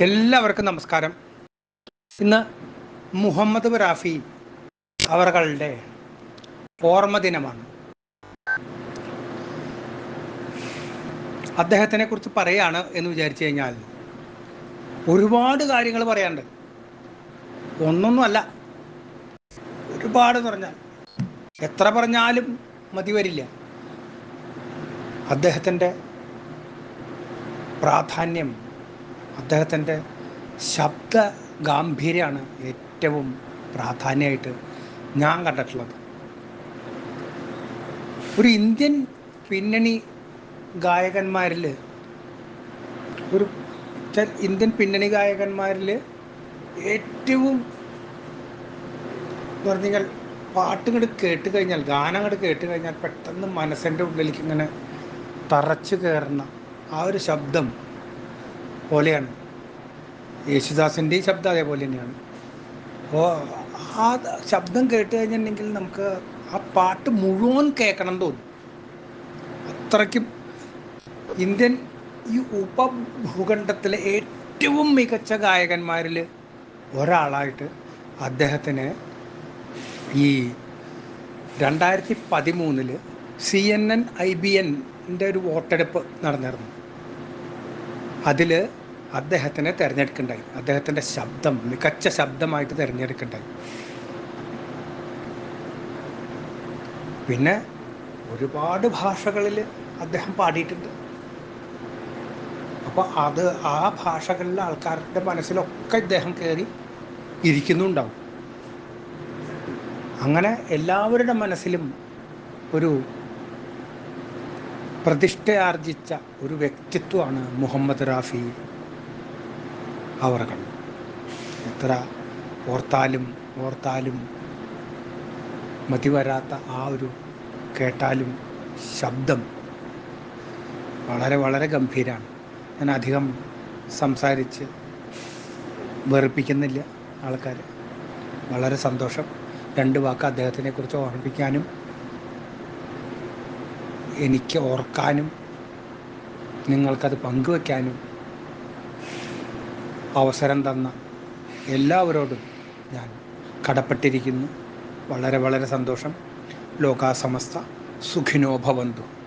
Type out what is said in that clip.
എല്ലാവർക്കും നമസ്കാരം. ഇന്ന് മുഹമ്മദ് റാഫി അവരുടെ ഓർമ്മ ദിനമാണ്. അദ്ദേഹത്തിനെ കുറിച്ച് പറയാണ് എന്ന് വിചാരിച്ചു കഴിഞ്ഞാൽ ഒരുപാട് കാര്യങ്ങൾ പറയാനുണ്ട്. ഒന്നൊന്നുമല്ല ഒരുപാട് പറഞ്ഞാൽ എത്ര പറഞ്ഞാലും മതി വരില്ല. അദ്ദേഹത്തിന്റെ പ്രാധാന്യം അദ്ദേഹത്തിന്റെ ശബ്ദ ഗാംഭീര്യമാണ് ഏറ്റവും പ്രാധാന്യമായിട്ട് ഞാൻ കണ്ടിട്ടുള്ളത്. ഒരു ഇന്ത്യൻ പിന്നണി ഗായകന്മാരിൽ ഒരു ഇന്ത്യൻ പിന്നണി ഗായകന്മാരിൽ ഏറ്റവും പറഞ്ഞു കഴിഞ്ഞാൽ പാട്ടുകൾ കേട്ട് കഴിഞ്ഞാൽ ഗാനങ്ങൾ കേട്ട് കഴിഞ്ഞാൽ പെട്ടെന്ന് മനസ്സിന്റെ ഉള്ളിലേക്ക് ഇങ്ങനെ തറച്ചു കയറുന്ന ആ ഒരു ശബ്ദം പോലെയാണ്. യേശുദാസിന്റെ ശബ്ദം അതേപോലെ തന്നെയാണ്. അപ്പോൾ ആ ശബ്ദം കേട്ട് കഴിഞ്ഞിട്ടുണ്ടെങ്കിൽ നമുക്ക് ആ പാട്ട് മുഴുവൻ കേൾക്കണം തോന്നും. അത്രയ്ക്കും ഇന്ത്യൻ ഈ ഉപഭൂഖണ്ഡത്തിലെ ഏറ്റവും മികച്ച ഗായകന്മാരിൽ ഒരാളായിട്ട് അദ്ദേഹത്തിന് ഈ രണ്ടായിരത്തി പതിമൂന്നിൽ C N N I B എന്റെ ഒരു വോട്ടെടുപ്പ് നടന്നിരുന്നു. അതിൽ അദ്ദേഹത്തിനെ തിരഞ്ഞെടുക്കണ്ടായി. അദ്ദേഹത്തിന്റെ ശബ്ദം മികച്ച ശബ്ദമായിട്ട് തിരഞ്ഞെടുക്കണ്ടായി. പിന്നെ ഒരുപാട് ഭാഷകളിൽ അദ്ദേഹം പാടിയിട്ടുണ്ട്. അപ്പോൾ അത് ആ ഭാഷകളിലെ ആൾക്കാരുടെ മനസ്സിലൊക്കെ ഇദ്ദേഹം കയറി ഇരിക്കുന്നുണ്ടാവും. അങ്ങനെ എല്ലാവരുടെ മനസ്സിലും ഒരു പ്രതിഷ്ഠയാർജിച്ച ഒരു വ്യക്തിത്വമാണ് മുഹമ്മദ് റാഫി. അവറുകൾ. എത്ര ഓർത്താലും ഓർത്താലും മതി വരാത്ത ആ ഒരു കേട്ടാലും ശബ്ദം വളരെ വളരെ ഗംഭീരമാണ് ഞാൻ അധികം സംസാരിച്ച് വെറുപ്പിക്കുന്നില്ല ആൾക്കാർ വളരെ സന്തോഷം. രണ്ട് വാക്ക് അദ്ദേഹത്തിനെ കുറിച്ച് ഓർമ്മിപ്പിക്കാനും എനിക്ക് ഓർക്കാനും നിങ്ങൾക്കത് പങ്കുവയ്ക്കാനും അവസരം തന്ന എല്ലാവരോടും ഞാൻ കടപ്പെട്ടിരിക്കുന്നു. വളരെ വളരെ സന്തോഷം. ലോകാസമസ്ത സുഖിനോ ഭവന്തു.